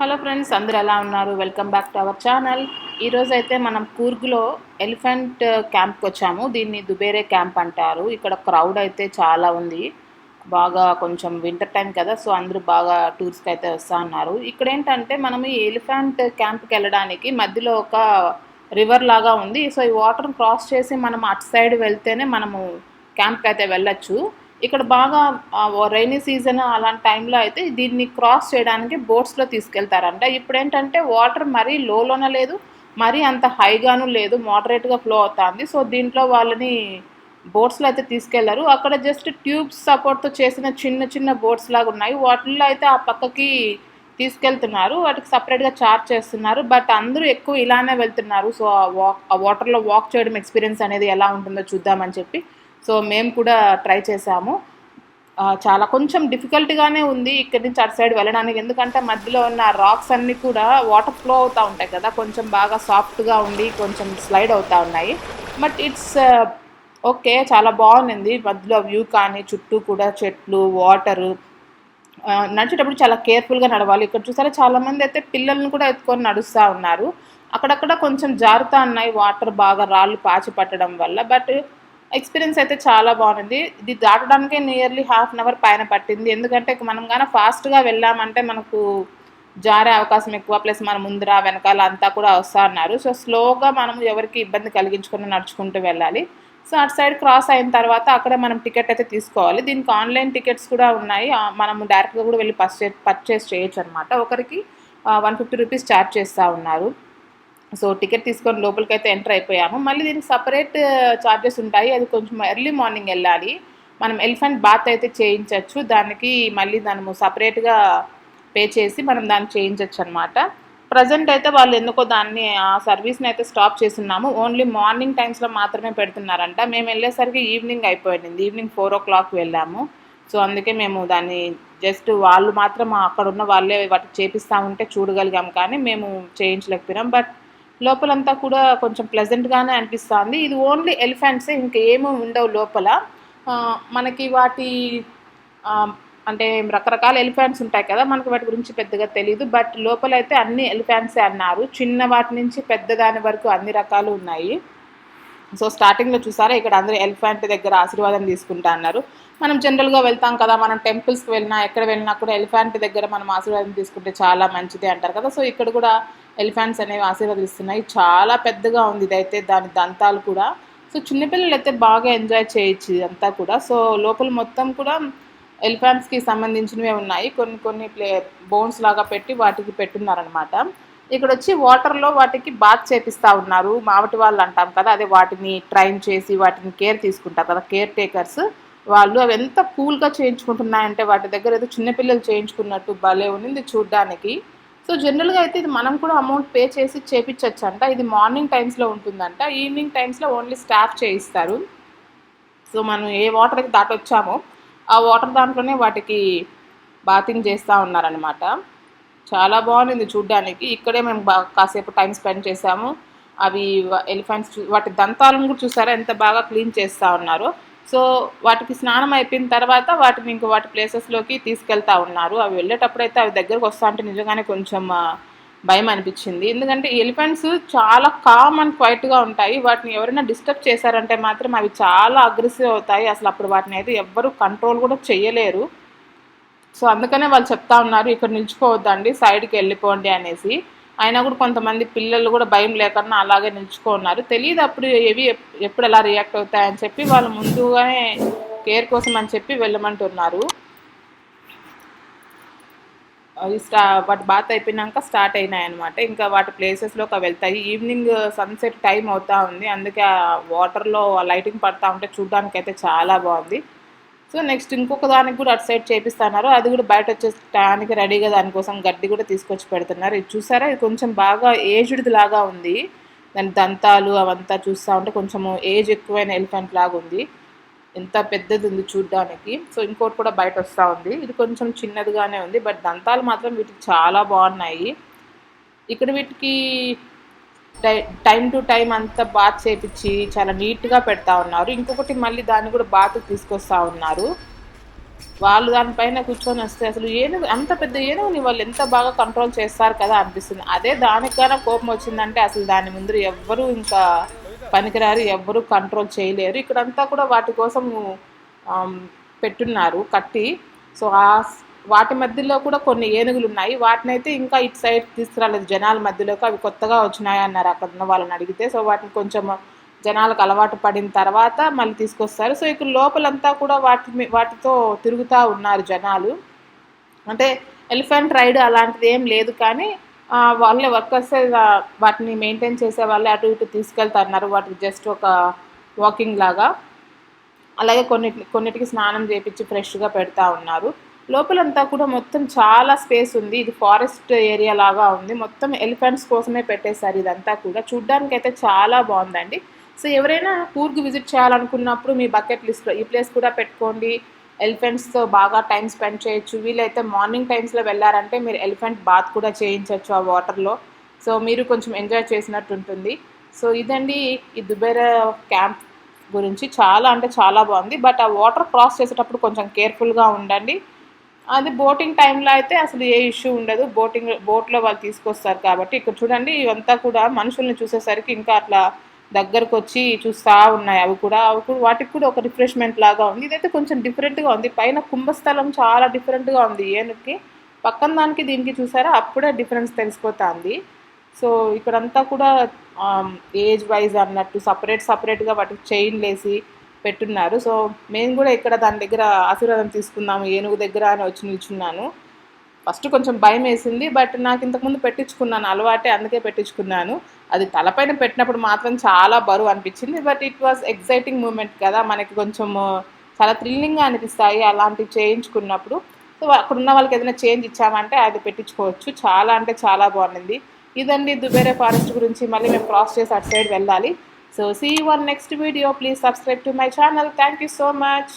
Hello friends అందరు ఎలా ఉన్నారు? Welcome back to our channel. ఈరోజు అయితే మనం కూర్గ్లో ఎలిఫెంట్ క్యాంప్కి వచ్చాము. దీన్ని దుబేరే క్యాంప్ అంటారు. ఇక్కడ క్రౌడ్ అయితే చాలా ఉంది. బాగా కొంచెం వింటర్ టైం కదా సో అందరూ బాగా టూర్స్కి అయితే వస్తూ ఉన్నారు ఇక్కడ ఏంటంటే మనం ఈ ఎలిఫెంట్ క్యాంప్కి వెళ్ళడానికి మధ్యలో ఒక రివర్ లాగా ఉంది. సో ఈ వాటర్ క్రాస్ చేసి మనం అటు సైడ్ వెళ్తేనే మనము క్యాంప్కి అయితే వెళ్ళొచ్చు. ఇక్కడ బాగా రైనీ సీజన్ అలాంటి టైంలో అయితే దీన్ని క్రాస్ చేయడానికి బోట్స్లో తీసుకెళ్తారంట. ఇప్పుడు ఏంటంటే వాటర్ మరీ లోన లేదు మరీ అంత హైగాను లేదు మోడరేట్గా ఫ్లో అవుతుంది. సో దీంట్లో వాళ్ళని బోట్స్లో అయితే తీసుకెళ్ళారు. అక్కడ జస్ట్ ట్యూబ్స్ సపోర్ట్తో చేసిన చిన్న చిన్న బోట్స్ లాగా ఉన్నాయి. వాటిల్లో అయితే ఆ పక్కకి తీసుకెళ్తున్నారు. వాటికి సపరేట్గా చార్జ్ చేస్తున్నారు. బట్ అందరూ ఎక్కువ ఇలానే వెళ్తున్నారు. సో ఆ వాక్ ఆ వాటర్లో వాక్ చేయడం ఎక్స్పీరియన్స్ అనేది ఎలా ఉంటుందో చూద్దామని చెప్పి సో మేము కూడా ట్రై చేసాము. చాలా కొంచెం డిఫికల్ట్గానే ఉంది ఇక్కడి నుంచి అటు సైడ్ వెళ్ళడానికి. ఎందుకంటే మధ్యలో ఉన్న రాక్స్ అన్నీ కూడా వాటర్ ఫ్లో అవుతూ ఉంటాయి కదా. కొంచెం బాగా సాఫ్ట్గా ఉండి కొంచెం స్లైడ్ అవుతూ ఉన్నాయి. బట్ ఇట్స్ ఓకే చాలా బాగుంది. మధ్యలో వ్యూ కానీ చుట్టూ కూడా చెట్లు వాటరు నడిచేటప్పుడు చాలా కేర్ఫుల్గా నడవాలి. ఇక్కడ చూసారా చాలామంది అయితే పిల్లల్ని కూడా ఎత్తుకొని నడుస్తూ ఉన్నారు. అక్కడక్కడ కొంచెం జారుతా ఉన్నాయి. వాటర్ బాగా రాళ్ళు పాచి పట్టడం వల్ల. బట్ ఎక్స్పీరియన్స్ అయితే చాలా బాగుంది. ఇది దాటడానికే నియర్లీ హాఫ్ అన్ అవర్ పైన పట్టింది. ఎందుకంటే మనం కానీ ఫాస్ట్గా వెళ్ళామంటే మనకు జారే అవకాశం ఎక్కువ. ప్లస్ మన ముందర వెనకాల అంతా కూడా వస్తా అన్నారు. సో స్లోగా మనం ఎవరికి ఇబ్బంది కలిగించుకుని నడుచుకుంటూ వెళ్ళాలి. సో అటు సైడ్ క్రాస్ అయిన తర్వాత అక్కడ మనం టికెట్ అయితే తీసుకోవాలి. దీనికి ఆన్లైన్ టికెట్స్ కూడా ఉన్నాయి. మనం డైరెక్ట్గా కూడా వెళ్ళి పర్చేస్ పర్చేస్ చేయొచ్చు అనమాట ఒకరికి వన్ ఫిఫ్టీ రూపీస్ ఛార్జ్ చేస్తూ ఉన్నారు. సో టికెట్ తీసుకొని లోపలికి అయితే ఎంటర్ అయిపోయాము. మళ్ళీ దీనికి సపరేట్ ఛార్జెస్ ఉంటాయి. అది కొంచెం ఎర్లీ మార్నింగ్ వెళ్ళాలి. మనం ఎలిఫెంట్ బాత్ అయితే చేయించవచ్చు దానికి మళ్ళీ దాన్ని సపరేట్గా పే చేసి మనం దాన్ని చేయించవచ్చు అనమాట ప్రజెంట్ అయితే వాళ్ళు ఎందుకో దాన్ని ఆ సర్వీస్ని అయితే స్టాప్ చేస్తున్నాము. ఓన్లీ మార్నింగ్ టైమ్స్లో మాత్రమే పెడుతున్నారంట. మేము వెళ్ళేసరికి ఈవినింగ్ అయిపోయింది. ఈవినింగ్ ఫోర్ ఓ క్లాక్ వెళ్ళాము. సో అందుకే మేము దాన్ని జస్ట్ వాళ్ళు మాత్రం అక్కడ ఉన్న వాళ్ళే వాటికి చేపిస్తా ఉంటే చూడగలిగాం. కానీ మేము చేయించలేకపోయినాం. బట్ లోపలంతా కూడా కొంచెం ప్లెజెంట్గానే అనిపిస్తుంది. ఇది ఓన్లీ ఎలిఫెంట్సే ఇంకా ఏమీ ఉండవు లోపల. మనకి వాటి అంటే రకరకాల ఎలిఫెంట్స్ ఉంటాయి కదా మనకి వాటి గురించి పెద్దగా తెలియదు బట్ లోపల అయితే అన్ని ఎలిఫెంట్సే అన్నారు. చిన్న వాటి నుంచి పెద్ద దాని వరకు అన్ని రకాలు ఉన్నాయి. సో స్టార్టింగ్లో చూసారా ఇక్కడ అందరూ ఎలిఫెంట్ దగ్గర ఆశీర్వాదం తీసుకుంటా అన్నారు. మనం జనరల్గా వెళ్తాం కదా మనం టెంపుల్స్కి వెళ్ళినా ఎక్కడ వెళ్ళినా కూడా ఎలిఫెంట్ దగ్గర మనం ఆశీర్వాదం తీసుకుంటే చాలా మంచిది అంటారు కదా. సో ఇక్కడ కూడా ఎలిఫెంట్స్ అనేవి ఆశీర్వదిస్తున్నాయి. చాలా పెద్దగా ఉంది ఇదైతే దాని దంతాలు కూడా. సో చిన్నపిల్లలు అయితే బాగా ఎంజాయ్ చేయొచ్చు ఇదంతా కూడా. సో లోపల మొత్తం కూడా ఎలిఫెంట్స్కి సంబంధించినవే ఉన్నాయి. కొన్ని కొన్ని ప్లే బోన్స్ లాగా పెట్టి వాటికి పెట్టున్నారనమాట ఇక్కడ వచ్చి వాటర్లో వాటికి బాత్ చేపిస్తూ ఉన్నారు. మావటి వాళ్ళు అంటాం కదా అదే వాటిని ట్రైన్ చేసి వాటిని కేర్ తీసుకుంటారు కదా కేర్ టేకర్స్. వాళ్ళు అవి ఎంత కూల్గా చేయించుకుంటున్నాయంటే వాటి దగ్గర ఏదో చిన్నపిల్లలు చేయించుకున్నట్టు భలే ఉంది చూడ్డానికి. సో జనరల్గా అయితే ఇది మనం కూడా అమౌంట్ పే చేసి చేపించవచ్చు అంట ఇది మార్నింగ్ టైమ్స్లో ఉంటుందంట. ఈవినింగ్ టైమ్స్లో ఓన్లీ స్టాఫ్ చేయిస్తారు. సో మనం ఏ వాటర్కి దాటొచ్చామో ఆ వాటర్ దాంట్లోనే వాటికి బాతింగ్ చేస్తూ ఉన్నారనమాట చాలా బాగుంది చూడ్డానికి. ఇక్కడే మేము కాసేపు టైం స్పెండ్ చేసాము అవి ఎలిఫెంట్స్ వాటి దంతాలను కూడా చూసారా? ఎంత బాగా క్లీన్ చేస్తూ ఉన్నారో. సో వాటికి స్నానం అయిపోయిన తర్వాత వాటిని ఇంకా వాటి ప్లేసెస్లోకి తీసుకెళ్తా ఉన్నారు. అవి వెళ్ళేటప్పుడు అయితే అవి దగ్గరకు వస్తా అంటే నిజంగానే కొంచెం భయం అనిపించింది. ఎందుకంటే ఎలిఫెంట్స్ చాలా కామ్ అండ్ క్వైట్గా ఉంటాయి. వాటిని ఎవరైనా డిస్టర్బ్ చేశారంటే మాత్రం అవి చాలా అగ్రెసివ్ అవుతాయి. అసలు అప్పుడు వాటిని అయితే ఎవ్వరు కంట్రోల్ కూడా చేయలేరు. సో అందుకనే వాళ్ళు చెప్తా ఉన్నారు ఇక్కడ నిల్చుకోవద్దండి సైడ్కి వెళ్ళిపోండి అనేసి. అయినా కూడా కొంతమంది పిల్లలు కూడా భయం లేకుండా అలాగే నిల్చుకున్నారు తెలియదు అప్పుడు ఏవి ఎప్పుడు ఎలా రియాక్ట్ అవుతాయని చెప్పి వాళ్ళు ముందుగానే కేర్ కోసం అని చెప్పి వెళ్ళమంటున్నారు. అవి స్టా వాటి బాత్ అయిపోయినాక స్టార్ట్ అయినాయి అనమాట ఇంకా వాటి ప్లేసెస్లోకి అవి వెళ్తాయి. ఈవినింగ్ సన్సెట్ టైం అవుతా ఉంది. అందుకే ఆ వాటర్లో లైటింగ్ పడతా ఉంటే చూడడానికి అయితే చాలా బాగుంది. సో నెక్స్ట్ ఇంకొక దానికి కూడా అటు సైడ్ చేపిస్తున్నారు. అది కూడా బయట వచ్చేటానికి రెడీగా దానికోసం గడ్డి కూడా తీసుకొచ్చి పెడుతున్నారు. ఇది చూసారా? ఇది కొంచెం బాగా ఏజ్డ్ లాగా ఉంది. దాని దంతాలు అవంతా చూస్తూ ఉంటే కొంచెం ఏజ్ ఎక్కువైన ఎలిఫెంట్ లాగా ఉంది. ఎంత పెద్దది ఉంది చూడ్డానికి. సో ఇంకోటి కూడా బయట వస్తూ ఉంది. ఇది కొంచెం చిన్నదిగానే ఉంది బట్ దంతాలు మాత్రం వీటికి చాలా బాగున్నాయి. ఇక్కడ వీటికి టై టైం టు టైం అంతా బాత్ చేపించి చాలా నీట్గా పెడతా ఉన్నారు. ఇంకొకటి మళ్ళీ దాన్ని కూడా బాత్ తీసుకొస్తా ఉన్నారు. వాళ్ళు దానిపైన కూర్చొని వస్తే అసలు ఏనుగు అంత పెద్ద ఏనుగుని వాళ్ళు ఎంత బాగా కంట్రోల్ చేస్తారు కదా అనిపిస్తుంది. అదే దానికైనా కోపం వచ్చిందంటే అసలు దాని ముందు ఎవ్వరూ ఇంకా పనికిరారు ఎవ్వరూ కంట్రోల్ చేయలేరు. ఇక్కడంతా కూడా వాటి కోసం పెట్టున్నారు కట్టి. సో ఆ వాటి మధ్యలో కూడా కొన్ని ఏనుగులు ఉన్నాయి వాటిని అయితే ఇంకా ఇటు సైడ్ తీసుకురాలేదు జనాల మధ్యలోకి. అవి కొత్తగా వచ్చినాయి అన్నారు అక్కడ ఉన్న వాళ్ళని అడిగితే. సో వాటిని కొంచెం జనాలకు అలవాటు పడిన తర్వాత మళ్ళీ తీసుకొస్తారు. సో ఇక్కడ లోపలంతా కూడా వాటి వాటితో తిరుగుతూ ఉన్నారు జనాలు. అంటే ఎలిఫెంట్ రైడ్ అలాంటిది ఏం లేదు కానీ వాళ్ళే వర్కర్స్ వాటిని మెయింటైన్ చేసే వాళ్ళే అటు ఇటు తీసుకెళ్తున్నారు వాటికి జస్ట్ ఒక వాకింగ్ లాగా. అలాగే కొన్నిటి కొన్నిటికి స్నానం చేపించి ఫ్రెష్గా పెడతా ఉన్నారు. లోపలంతా కూడా మొత్తం చాలా స్పేస్ ఉంది. ఇది ఫారెస్ట్ ఏరియా లాగా ఉంది. మొత్తం ఎలిఫెంట్స్ కోసమే పెట్టేశారు ఇదంతా కూడా. చూడ్డానికి అయితే చాలా బాగుందండి. సో ఎవరైనా కూర్గ్ విజిట్ చేయాలనుకున్నప్పుడు మీ బకెట్ లిస్ట్లో ఈ ప్లేస్ కూడా పెట్టుకోండి. ఎలిఫెంట్స్తో బాగా టైం స్పెండ్ చేయొచ్చు. వీలైతే మార్నింగ్ టైమ్స్లో వెళ్ళారంటే మీరు ఎలిఫెంట్ బాత్ కూడా చేయించవచ్చు ఆ వాటర్లో. సో మీరు కొంచెం ఎంజాయ్ చేసినట్టు ఉంటుంది. సో ఇదండి ఈ దుబేరా క్యాంప్ గురించి. చాలా అంటే చాలా బాగుంది. బట్ ఆ వాటర్ క్రాస్ చేసేటప్పుడు కొంచెం కేర్ఫుల్గా ఉండండి. అది బోటింగ్ టైంలో అయితే అసలు ఏ ఇష్యూ ఉండదు. బోటింగ్ బోట్లో వాళ్ళు తీసుకొస్తారు కాబట్టి ఇక్కడ చూడండి ఇవంతా కూడా మనుషుల్ని చూసేసరికి ఇంకా అట్లా దగ్గరకు వచ్చి చూస్తూ ఉన్నాయి. అవి కూడా అవి కూడా వాటికి కూడా ఒక రిఫ్రెష్మెంట్ లాగా ఉంది. ఇదైతే కొంచెం డిఫరెంట్గా ఉంది. పైన కుంభస్థలం చాలా డిఫరెంట్గా ఉంది. ఏనుగుకి పక్కన దానికి దీనికి చూసారా? అప్పుడే డిఫరెన్స్ తెలిసిపోతుంది. సో ఇక్కడంతా కూడా ఏజ్ వైజ్ అన్నట్టు సపరేట్ సపరేట్గా వాటికి చైన్లు వేసి పెట్టున్నారు. సో మేము కూడా ఇక్కడ దాని దగ్గర ఆశీర్వాదం తీసుకుందాము ఏనుగు దగ్గర అని వచ్చి నిల్చున్నాను. ఫస్ట్ కొంచెం భయం వేసింది బట్ నాకు ఇంతకుముందు పెట్టించుకున్నాను అలవాటే అందుకే పెట్టించుకున్నాను. అది తలపైన పెట్టినప్పుడు మాత్రం చాలా బరువు అనిపించింది but it was exciting moment కదా మనకి కొంచెం చాలా థ్రిల్లింగ్గా అనిపిస్తాయి అలాంటివి చేయించుకున్నప్పుడు. సో అక్కడ ఉన్న వాళ్ళకి ఏదైనా చేంజ్ ఇచ్చామంటే అది పెట్టించుకోవచ్చు చాలా అంటే చాలా బాగుంది. ఇదండి దుబేరే ఫారెస్ట్ గురించి మళ్ళీ మేము క్రాస్ చేసి అటు సైడ్ వెళ్ళాలి. So see you on next video. Please subscribe to my channel. Thank you so much.